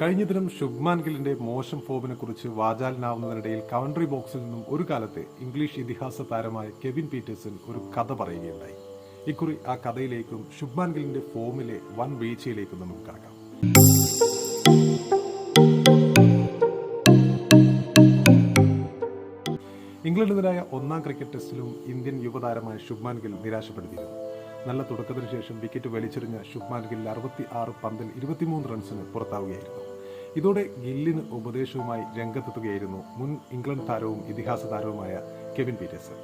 കഴിഞ്ഞ ദിനം ശുഭ്മാൻ ഗില്ലിന്റെ മോശം ഫോമിനെ കുറിച്ച് വാചാലനാവുന്നതിനിടയിൽ കമന്ററി ബോക്സിൽ നിന്നും ഒരു കാലത്തെ ഇംഗ്ലീഷ് ഇതിഹാസ താരമായ കെവിൻ പീറ്റേഴ്സൺ ഒരു കഥ പറയുകയുണ്ടായി. ഇക്കുറി ആ കഥയിലേക്കും ശുഭ്മാൻ ഗില്ലിന്റെ ഫോമിലെ വൻ വീഴ്ചയിലേക്കും നമുക്ക് കടക്കാം. ഇംഗ്ലണ്ടിനെതിരായ ഒന്നാം ക്രിക്കറ്റ് ടെസ്റ്റിലും ഇന്ത്യൻ യുവതാരമായ ശുഭ്മാൻ ഗിൽ നിരാശപ്പെടുത്തിയിരുന്നു. നല്ല തുടക്കത്തിന് ശേഷം വിക്കറ്റ് വലിച്ചെറിഞ്ഞ ശുഭ്മാൻ ഗിൽ അറുപത്തി ആറ് പന്തിൽ ഇരുപത്തിമൂന്ന് റൺസിന് പുറത്താവുകയായിരുന്നു. ഇതോടെ ഗില്ലിന് ഉപദേശവുമായി രംഗത്തെത്തുകയായിരുന്നു മുൻ ഇംഗ്ലണ്ട് താരവും ഇതിഹാസ താരവുമായ കെവിൻ പീറ്റേഴ്സൺ.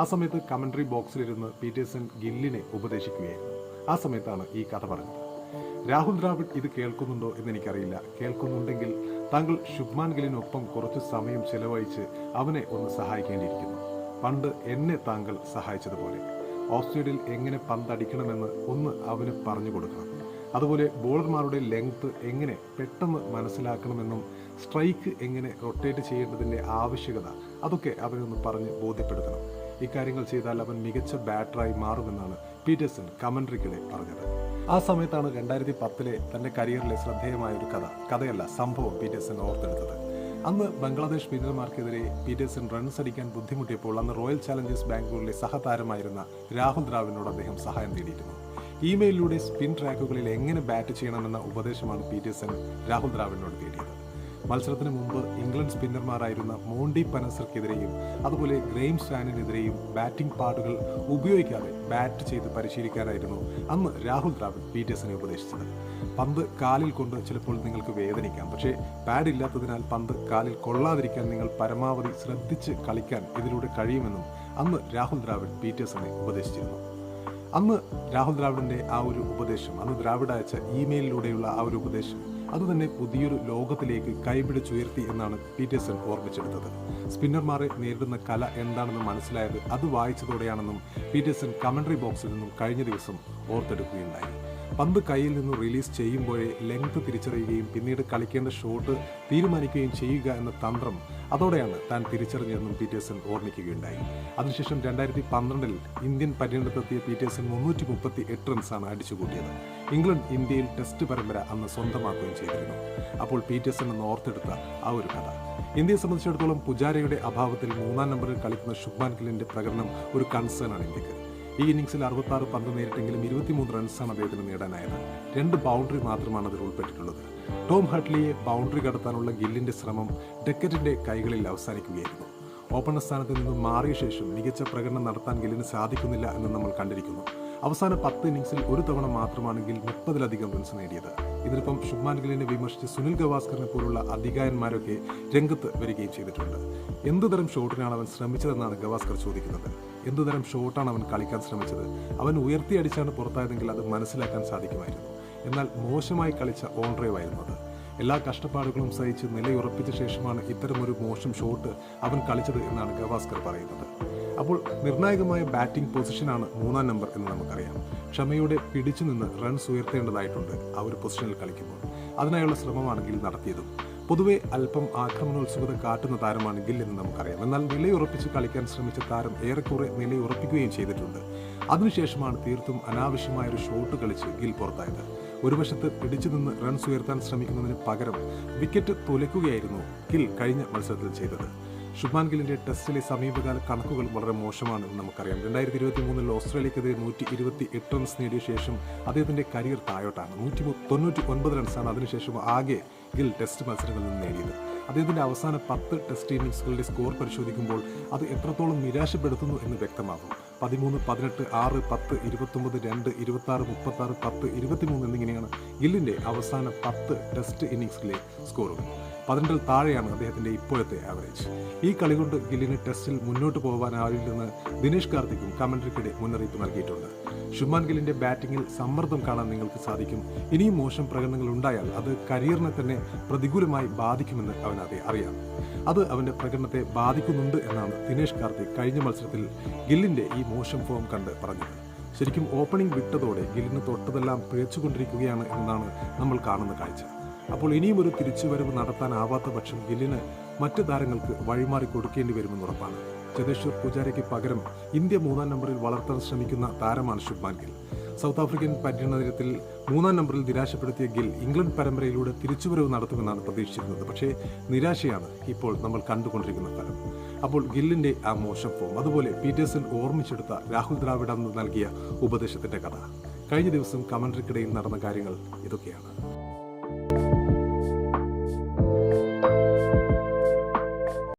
ആ സമയത്ത് കമന്ററി ബോക്സിലിരുന്ന് പീറ്റേഴ്സൺ ഗില്ലിനെ ഉപദേശിക്കുകയായിരുന്നു. ആ സമയത്താണ് ഈ കഥ പറഞ്ഞത്. രാഹുൽ ദ്രാവിഡ് ഇത് കേൾക്കുന്നുണ്ടോ എന്ന് എനിക്കറിയില്ല കേൾക്കുന്നുണ്ടെങ്കിൽ താങ്കൾ ശുഭ്മാൻ ഗില്ലിനൊപ്പം കുറച്ച് സമയം ചെലവഴിച്ച് അവനെ ഒന്ന് സഹായിക്കേണ്ടിയിരിക്കുന്നു. പണ്ട് എന്നെ താങ്കൾ സഹായിച്ചതുപോലെ. ഓസ്ട്രേലിയയിൽ എങ്ങനെ പന്തടിക്കണമെന്ന് ഒന്ന് അവന് പറഞ്ഞു കൊടുക്കണം. അതുപോലെ ബോളർമാരുടെ ലെങ്ത് എങ്ങനെ പെട്ടെന്ന് മനസ്സിലാക്കണമെന്നും സ്ട്രൈക്ക് എങ്ങനെ റൊട്ടേറ്റ് ചെയ്യേണ്ടതിന്റെ ആവശ്യകത അതൊക്കെ അവനൊന്ന് പറഞ്ഞ് ബോധ്യപ്പെടുത്തണം. ഇക്കാര്യങ്ങൾ ചെയ്താൽ അവൻ മികച്ച ബാറ്ററായി മാറുമെന്നാണ് പീറ്റേഴ്സൺ കമൻട്രിക്കിടെ പറഞ്ഞത്. ആ സമയത്താണ് രണ്ടായിരത്തി പത്തിലെ തന്റെ കരിയറിലെ ശ്രദ്ധേയമായ ഒരു കഥ. കഥയല്ല സംഭവം പീറ്റേഴ്സൺ ഓർത്തെടുത്തത്. അന്ന് ബംഗ്ലാദേശ് സ്പിന്നർമാർക്കെതിരെ പീറ്റേഴ്സൺ റൺസ് അടിക്കാൻ ബുദ്ധിമുട്ടിയപ്പോൾ അന്ന് റോയൽ ചാലഞ്ചേഴ്സ് ബാംഗ്ലൂരിലെ സഹതാരമായിരുന്ന രാഹുൽ ദ്രാവിനോട് അദ്ദേഹം സഹായം തേടിയിരുന്നു ഇമെയിലിലൂടെ സ്പിൻ ട്രാക്കുകളിൽ എങ്ങനെ ബാറ്റ് ചെയ്യണമെന്ന ഉപദേശമാണ് പീറ്റേഴ്സൺ രാഹുൽ ദ്രാവിഡിനോട് തേടിയത്. മത്സരത്തിന് മുമ്പ് ഇംഗ്ലണ്ട് സ്പിന്നർമാരായിരുന്ന മോണ്ടി പനസർക്കെതിരെയും അതുപോലെ ഗ്രെയിം സ്റ്റാനിനെതിരെയും ബാറ്റിംഗ് പാഡുകൾ ഉപയോഗിക്കാതെ ബാറ്റ് ചെയ്ത് പരിശീലിക്കാനായിരുന്നു അന്ന് രാഹുൽ ദ്രാവിഡ് പീറ്റേഴ്സനെ ഉപദേശിച്ചത്. പന്ത് കാലിൽ കൊണ്ട് ചിലപ്പോൾ നിങ്ങൾക്ക് വേദനിക്കാം പക്ഷേ പാഡ് ഇല്ലാത്തതിനാൽ പന്ത് കാലിൽ കൊള്ളാതിരിക്കാൻ നിങ്ങൾ പരമാവധി ശ്രദ്ധിച്ച് കളിക്കാൻ ഇതിലൂടെ കഴിയുമെന്നും അന്ന് രാഹുൽ ദ്രാവിഡ് പീറ്റേഴ്സനെ ഉപദേശിച്ചിരുന്നു. അന്ന് രാഹുൽ ദ്രാവിഡിന്റെ ആ ഒരു ഉപദേശം അന്ന് ദ്രാവിഡ് അയച്ച ഇമെയിലിലൂടെയുള്ള ആ ഒരു ഉപദേശം അതുതന്നെ പുതിയൊരു ലോകത്തിലേക്ക് കൈപിടിച്ചുയർത്തി എന്നാണ് പീറ്റേഴ്സൺ ഓർമ്മിച്ചെടുത്തത്. സ്പിന്നർമാരെ നേരിടുന്ന കല എന്താണെന്ന് മനസ്സിലായത് അത് വായിച്ചതോടെയാണെന്നും പീറ്റേഴ്സൺ കമന്ററി ബോക്സിൽ നിന്നും കഴിഞ്ഞ ദിവസം ഓർത്തെടുക്കുകയുണ്ടായി. പന്ത് കയ്യിൽ നിന്ന് റിലീസ് ചെയ്യുമ്പോഴേ ലെങ്ത് തിരിച്ചറിയുകയും പിന്നീട് കളിക്കേണ്ട ഷോട്ട് തീരുമാനിക്കുകയും ചെയ്യുക എന്ന തന്ത്രം അതോടെയാണ് താൻ തിരിച്ചറിഞ്ഞതെന്നും പീറ്റേഴ്സൺ ഓർമ്മിക്കുകയുണ്ടായി. അതിനുശേഷം രണ്ടായിരത്തി പന്ത്രണ്ടിൽ ഇന്ത്യൻ പര്യടനത്തെത്തിയ പീറ്റേഴ്സൺ മുന്നൂറ്റി മുപ്പത്തി എട്ട് റൺസാണ് അടിച്ചുകൂട്ടിയത്. ഇംഗ്ലണ്ട് ഇന്ത്യയിൽ ടെസ്റ്റ് പരമ്പര അന്ന് സ്വന്തമാക്കുകയും ചെയ്തിരുന്നു. അപ്പോൾ പീറ്റേഴ്സൺ എന്ന് ഓർത്തെടുത്ത ആ ഒരു കഥ. ഇന്ത്യയെ സംബന്ധിച്ചിടത്തോളം പുജാരയുടെ അഭാവത്തിൽ മൂന്നാം നമ്പറിൽ കളിക്കുന്ന ശുഭ്മാൻ ഗില്ലിന്റെ പ്രകടനം ഒരു കൺസേൺ ആണ് ഇന്ത്യയ്ക്ക്. ഈ ഇന്നിംഗ്സിൽ അറുപത്തി ആറ് പന്ത് നേരിട്ടെങ്കിലും ഇരുപത്തിമൂന്ന് റൺസാണ് അദ്ദേഹത്തിന് നേടാനായത്. രണ്ട് ബൗണ്ടറി മാത്രമാണ് അതിൽ ഉൾപ്പെട്ടിട്ടുള്ളത്. ടോം ഹട്ട്ലിയെ ബൗണ്ടറി കടത്താനുള്ള ഗില്ലിന്റെ ശ്രമം ഡെക്കറ്റിന്റെ കൈകളിൽ അവസാനിക്കുകയായിരുന്നു. ഓപ്പണർ സ്ഥാനത്ത് നിന്നും മാറിയ ശേഷം മികച്ച പ്രകടനം നടത്താൻ ഗില്ലിന് സാധിക്കുന്നില്ല എന്ന് നമ്മൾ കണ്ടിരിക്കുന്നു. അവസാന പത്ത് ഇന്നിംഗ്സിൽ ഒരു തവണ മാത്രമാണ് ഗിൽ മുപ്പതിലധികം റൺസ് നേടിയത്. ഇതിനൊപ്പം ശുഭ്മാൻ ഗില്ലിനെ വിമർശിച്ച് സുനിൽ ഗവാസ്കറിനെ പോലുള്ള അധികായന്മാരൊക്കെ രംഗത്ത് വരികയും ചെയ്തിട്ടുണ്ട്. എന്തുതരം ഷോട്ടിനാണ് അവൻ ശ്രമിച്ചതെന്നാണ് ഗവാസ്കർ ചോദിക്കുന്നത്. എന്തുതരം ഷോട്ടാണ് അവൻ കളിക്കാൻ ശ്രമിച്ചത്? അവൻ ഉയർത്തിയടിച്ചാണ് പുറത്തായതെങ്കിൽ അത് മനസ്സിലാക്കാൻ സാധിക്കുമായിരുന്നു. എന്നാൽ മോശമായി കളിച്ച ഓൺഡ്രൈവ് ആയിരുന്നു അത്. എല്ലാ കഷ്ടപ്പാടുകളും സഹിച്ച് നിലയുറപ്പിച്ച ശേഷമാണ് ഇത്തരമൊരു മോശം ഷോട്ട് അവൻ കളിച്ചത് എന്നാണ് ഗവാസ്കർ പറയുന്നത്. അപ്പോൾ നിർണായകമായ ബാറ്റിംഗ് പൊസിഷനാണ് മൂന്നാം നമ്പർ എന്ന് നമുക്കറിയാം. ക്ഷമയോടെ പിടിച്ചു നിന്ന് റൺസ് ഉയർത്തേണ്ടതായിട്ടുണ്ട് ആ ഒരു പൊസിഷനിൽ കളിക്കുമ്പോൾ. അതിനായുള്ള ശ്രമമാണെങ്കിൽ നടത്തിയതും. പൊതുവെ അല്പം ആക്രമണോത്സുകത കാട്ടുന്ന താരമാണ് ഗിൽ എന്ന് നമുക്കറിയാം. എന്നാൽ നിലയുറപ്പിച്ച് കളിക്കാൻ ശ്രമിച്ച താരം ഏറെക്കുറെ നിലയുറപ്പിക്കുകയും ചെയ്തിട്ടുണ്ട്. അതിനുശേഷമാണ് തീർത്തും അനാവശ്യമായ ഒരു ഷോട്ട് കളിച്ച് ഗിൽ പുറത്തായത്. ഒരു വശത്ത് പിടിച്ചു നിന്ന് റൺസ് ഉയർത്താൻ ശ്രമിക്കുന്നതിന് പകരം വിക്കറ്റ് തുലയ്ക്കുകയായിരുന്നു ഗിൽ കഴിഞ്ഞ മത്സരത്തിൽ ചെയ്തത്. ശുഭ്മാൻ ഗില്ലിന്റെ ടെസ്റ്റിലെ സമീപകാല കണക്കുകൾ വളരെ മോശമാണെന്ന് നമുക്കറിയാം. രണ്ടായിരത്തി ഇരുപത്തി മൂന്നിൽ ഓസ്ട്രേലിയക്കെതിരെ നൂറ്റി ഇരുപത്തി എട്ട് റൺസ് നേടിയ ശേഷം അദ്ദേഹത്തിന്റെ കരിയർ താഴോട്ടാണ്. നൂറ്റി തൊണ്ണൂറ്റി ഒൻപത് റൺസാണ് അതിനുശേഷം ആകെ ഗിൽ ടെസ്റ്റ് മത്സരങ്ങളിൽ നിന്ന് നേടിയത്. അദ്ദേഹത്തിന്റെ അവസാന പത്ത് ടെസ്റ്റ് ഇന്നിംഗ്സുകളുടെ സ്കോർ പരിശോധിക്കുമ്പോൾ അത് എത്രത്തോളം നിരാശപ്പെടുത്തുന്നു എന്ന് വ്യക്തമാകും. പതിമൂന്ന് പതിനെട്ട് ആറ് പത്ത് ഇരുപത്തൊമ്പത് രണ്ട് ഇരുപത്തി ആറ് മുപ്പത്തി ആറ് പത്ത് ഇരുപത്തിമൂന്ന് എന്നിങ്ങനെയാണ് ഗില്ലിന്റെ അവസാന പത്ത് ടെസ്റ്റ് ഇന്നിംഗ്സിലെ സ്കോറുകൾ. പതിനെട്ടിൽ താഴെയാണ് അദ്ദേഹത്തിന്റെ ഇപ്പോഴത്തെ ആവറേജ് ഈ കളി കൊണ്ട് ഗില്ലിന് ടെസ്റ്റിൽ മുന്നോട്ട് പോകാനാവില്ലെന്ന് ദിനേഷ് കാർത്തിക്കും കമന്ററിക്കിടെ മുന്നറിയിപ്പ് നൽകിയിട്ടുണ്ട്. ഷുമാൻ ഗില്ലിന്റെ ബാറ്റിംഗിൽ സമ്മർദ്ദം കാണാൻ നിങ്ങൾക്ക് സാധിക്കും. ഇനിയും മോശം പ്രകടനങ്ങൾ ഉണ്ടായാൽ അത് കരിയറിനെ തന്നെ പ്രതികൂലമായി ബാധിക്കുമെന്ന് അവനതെ അറിയാം. അത് അവന്റെ പ്രകടനത്തെ ബാധിക്കുന്നുണ്ട് എന്നാണ് ദിനേഷ് കാർത്തിക് കഴിഞ്ഞ മത്സരത്തിൽ ഗില്ലിന്റെ ഈ മോശം ഫോം കണ്ട് പറഞ്ഞത്. ശരിക്കും ഓപ്പണിംഗ് വിട്ടതോടെ ഗില്ലിന് തൊട്ടതെല്ലാം പിഴച്ചുകൊണ്ടിരിക്കുകയാണ് എന്നാണ് നമ്മൾ കാണുന്ന കാഴ്ച. അപ്പോൾ ഇനിയും ഒരു തിരിച്ചുവരവ് നടത്താനാവാത്ത പക്ഷം ഗില്ലിന് മറ്റ് താരങ്ങൾക്ക് വഴിമാറി കൊടുക്കേണ്ടി വരുമെന്ന് ഉറപ്പാണ്. ചതേശ്വർ പൂജാരയ്ക്ക് പകരം ഇന്ത്യ മൂന്നാം നമ്പറിൽ വളർത്താൻ ശ്രമിക്കുന്ന താരമാണ് ശുഭ്മാൻ ഗിൽ. സൗത്ത് ആഫ്രിക്കൻ പര്യടനത്തിൽ മൂന്നാം നമ്പറിൽ നിരാശപ്പെടുത്തിയ ഗിൽ ഇംഗ്ലണ്ട് പരമ്പരയിലൂടെ തിരിച്ചുവരവ് നടത്തുമെന്നാണ് പ്രതീക്ഷിച്ചിരുന്നത്. പക്ഷേ നിരാശയാണ് ഇപ്പോൾ നമ്മൾ കണ്ടുകൊണ്ടിരിക്കുന്ന ഫലം അപ്പോൾ ഗില്ലിന്റെ ആ മോശം ഫോം അതുപോലെ പീറ്റേഴ്സൺ ഓർമ്മിച്ചെടുത്ത രാഹുൽ ദ്രാവിഡ് നൽകിയ ഉപദേശത്തിന്റെ കഥ. കഴിഞ്ഞ ദിവസം കമന്ററിക്കിടയിൽ നടന്ന കാര്യങ്ങൾ ഇതൊക്കെയാണ്.